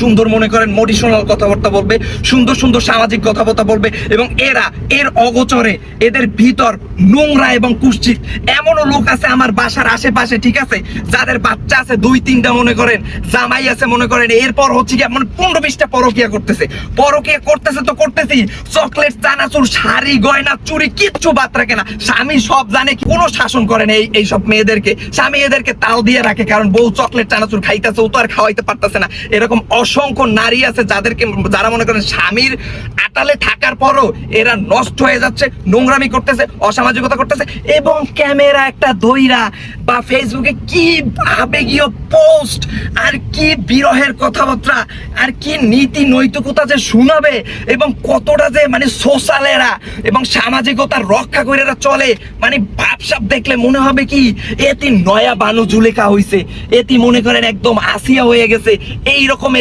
সুন্দর মনে করেন মোটিভেশনাল কথাবার্তা বলবে, সুন্দর সুন্দর সামাজিক কথাবার্তা বলবে এবং এরা, এর অগোচরে এদের ভিতর নোংরা এবং কুশ্চিত এমনও লোক আছে আমার বাসার আশেপাশে, ঠিক আছে? যাদের বাচ্চা আছে দুই, তিনটা মনে করেন, জামাই আছে মনে করেন, এরপর হচ্ছে কি মানে পনেরো বিশটা পরকিয়া করতেছে। পরকিয়া করতেছে তো করতেছি চকলেট, চানাচুর, শাড়ি, গয়না চুরি কিচ্ছু বাদ রাখে না। স্বামী সব জানে কোনো শাসন করে না এই এইসব মেয়েদেরকে। স্বামী এদেরকে তাল দিয়ে রাখে, কারণ বউ চকলেট, চানাচুর খাইতেছে, ও তো আর খাওয়াইতে পারতেছে না। এরকম অসংখ্য নারী আছে যাদেরকে, যারা মনে করেন স্বামীর আটালে থাকার পরও এরা নষ্ট হয়ে যাচ্ছে, নোংরামি করতেছে, অসামাজিকতা করতেছে এবং ক্যামেরা একটা দইরা বা ফেসবুকে কি আবেগীয় পোস্ট, আর কি বিরহের কথাবার্তা, আর কি নীতি নৈতিকতা যে শোনাবে এবং কতটা যে মানে সোশ্যালেরা এবং সামাজিকতা রক্ষা করে এরা চলে মানে ভাবসাব দেখলে মনে হবে কি এটি নয়া বানু জুলেখা হইছে এটি মনে করেন একদম আসিয়া হয়ে গেছে এই রকমের